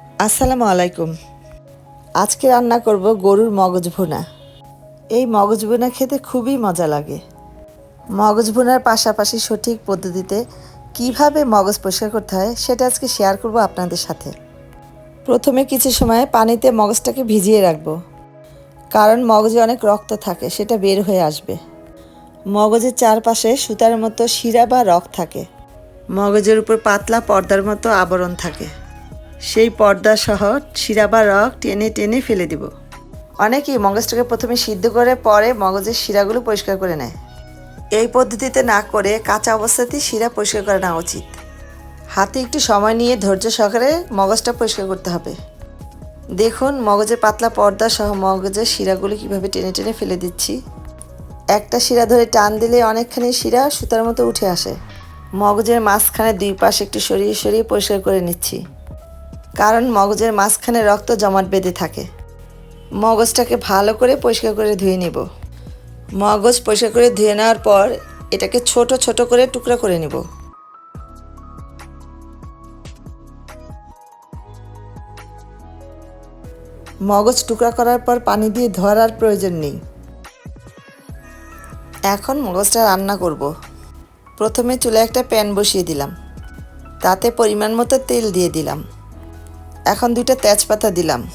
আসসালামু আলাইকুম। আজকে রান্না করব গরুর মগজ ভুনা। এই মগজ ভুনা খেতে খুবই মজা লাগে। মগজ ভুনার পাশাপাশি সঠিক পদ্ধতিতে কীভাবে মগজ পরিষ্কার করতে হয় সেটা আজকে শেয়ার করব আপনাদের সাথে। প্রথমে কিছু সময় পানিতে মগজটাকে ভিজিয়ে রাখব। কারণ মগজে অনেক রক্ত থাকে, সেটা বের হয়ে আসবে। মগজের চারপাশে সুতার মতো শিরা বা রক থাকে। মগজের উপর পাতলা পর্দার মতো আবরণ থাকে। সেই পর্দা সহ শিরা বা রক টেনে টেনে ফেলে দিব। অনেকেই মগজটাকে প্রথমে সিদ্ধ করে পরে মগজের শিরাগুলো পরিষ্কার করে নেয়। এই পদ্ধতিতে না করে কাঁচা অবস্থাতেই শিরা পরিষ্কার করে নেওয়া উচিত। হাতে একটু সময় নিয়ে ধৈর্য সহকারে মগজটা পরিষ্কার করতে হবে। দেখুন মগজের পাতলা পর্দা সহ মগজের শিরাগুলো কীভাবে টেনে টেনে ফেলে দিচ্ছি। একটা শিরা ধরে টান দিলে অনেকখানি শিরা সুতার মতো উঠে আসে। মগজের মাঝখানে দুই পাশে একটু সরিয়ে সরিয়ে পরিষ্কার করে নিচ্ছি। কারণ মগজের মাঝখানে রক্ত জমাট বেঁধে থাকে। মগজটাকে ভালো করে পরিষ্কার করে ধুয়ে নিব। মগজ পরিষ্কার করে ধুয়ে নেওয়ার পর এটাকে ছোট ছোট করে টুকরা করে নিব। মগজ টুকরা করার পর পানি দিয়ে ধরার প্রয়োজন নেই। এখন মগজটা রান্না করব। প্রথমে চুলে একটা প্যান বসিয়ে দিলাম। তাতে পরিমাণ মতো তেল দিয়ে দিলাম। এখন দুইটা তেজপাতা দিলাম।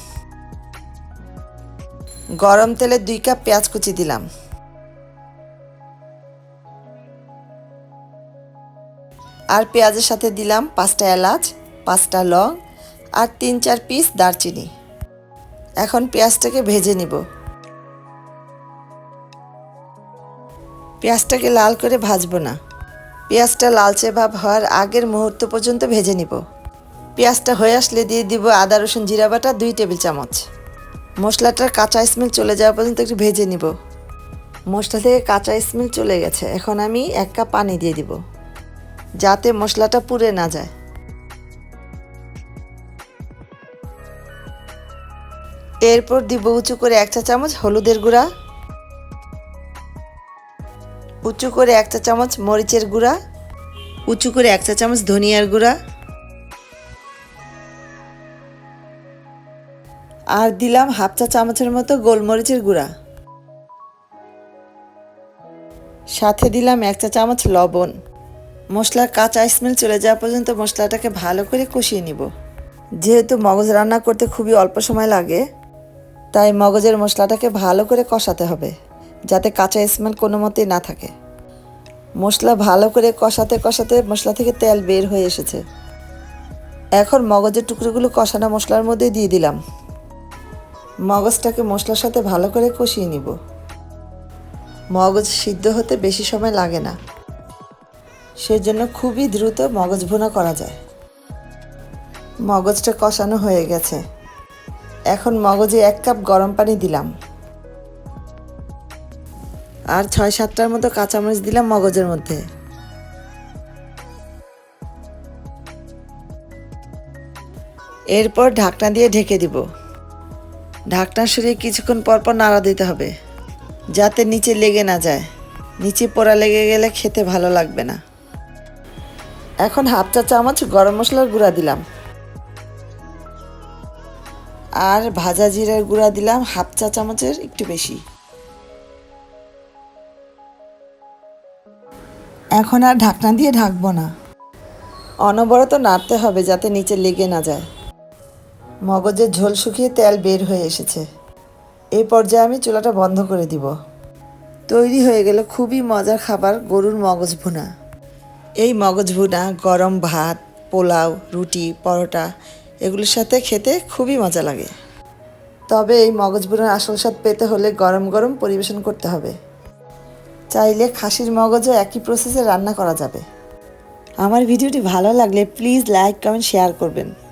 গরম তেলে দুই কাপ পেঁয়াজ কুচি দিলাম। আর পেঁয়াজের সাথে দিলাম পাঁচটা এলাচ, পাঁচটা লং আর তিন চার পিস দারচিনি। এখন পেঁয়াজটাকে ভেজে নিব। পেঁয়াজটাকে লাল করে ভাজবো না। পেঁয়াজটা লালচে ভাব হওয়ার আগের মুহূর্ত পর্যন্ত ভেজে নিব। পেঁয়াজটা হয়ে আসলে দিয়ে দিব আদা, রসুন, জিরা বাটা, দুই টেবিল চামচ। মশলাটার কাঁচা স্মেল চলে যাওয়া পর্যন্ত একটু ভেজে নিব। মশলা থেকে কাঁচা স্মেল চলে গেছে। এখন আমি এক কাপ পানি দিয়ে দিব, যাতে মশলাটা পুড়ে না যায়। এরপর দিব উঁচু করে এক চা চামচ হলুদের গুঁড়া, উঁচু করে এক চা চামচ মরিচের গুঁড়া, উঁচু করে এক চা চামচ ধনিয়ার গুঁড়া আর দিলাম হাফ চা চামচের মতো গোলমরিচের গুঁড়া। সাথে দিলাম এক চা চামচ লবণ। মশলার কাঁচা স্মেল চলে যাওয়া পর্যন্ত মশলাটাকে ভালো করে কষিয়ে নিব। যেহেতু মগজ রান্না করতে খুবই অল্প সময় লাগে, তাই মগজের মশলাটাকে ভালো করে কষাতে হবে, যাতে কাঁচা স্মেল কোনো মতেই না থাকে। মশলা ভালো করে কষাতে কষাতে মশলা থেকে তেল বের হয়ে এসেছে। এখন মগজের টুকরোগুলো কষানো মশলার মধ্যে দিয়ে দিলাম। মগজটাকে মশলার সাথে ভালো করে কষিয়ে নিব। মগজ সিদ্ধ হতে বেশি সময় লাগে না। সেজন্য খুবই দ্রুত মগজ ভুনা করা যায়। মগজটা কষানো হয়ে গেছে। এখন মগজে এক কাপ গরম পানি দিলাম। আর ছয় সাতটার মতো কাঁচামরিচ দিলাম মগজের মধ্যে। এরপর ঢাকনা দিয়ে ঢেকে দিব। ঢাকনা সরিয়ে কিছুক্ষণ পর পর নাড়া দিতে হবে, যাতে নিচে লেগে না যায়। নিচে পোড়া লেগে গেলে খেতে ভালো লাগবে না। এখন হাফ চা চামচ গরম মশলার গুঁড়া দিলাম। আর ভাজা জিরার গুঁড়া দিলাম হাফ চা চামচের একটু বেশি। এখন আর ঢাকনা দিয়ে ঢাকবো না। অনবরত নাড়তে হবে যাতে নিচে লেগে না যায়। মগজের ঝোল শুকিয়ে তেল বের হয়ে এসেছে। এই পর্যায়ে আমি চুলাটা বন্ধ করে দিব। তৈরি হয়ে গেল খুবই মজার খাবার গরুর মগজ ভুনা। এই মগজ ভুনা, গরম ভাত, পোলাও, রুটি, পরোটা, এগুলোর সাথে খেতে খুবই মজা লাগে। তবে এই মগজ ভুনার আসল স্বাদ পেতে হলে গরম গরম পরিবেশন করতে হবে। চাইলে খাসির মগজও একই প্রসেসে রান্না করা যাবে। আমার ভিডিওটি ভালো লাগলে প্লিজ লাইক কমেন্ট শেয়ার করবেন।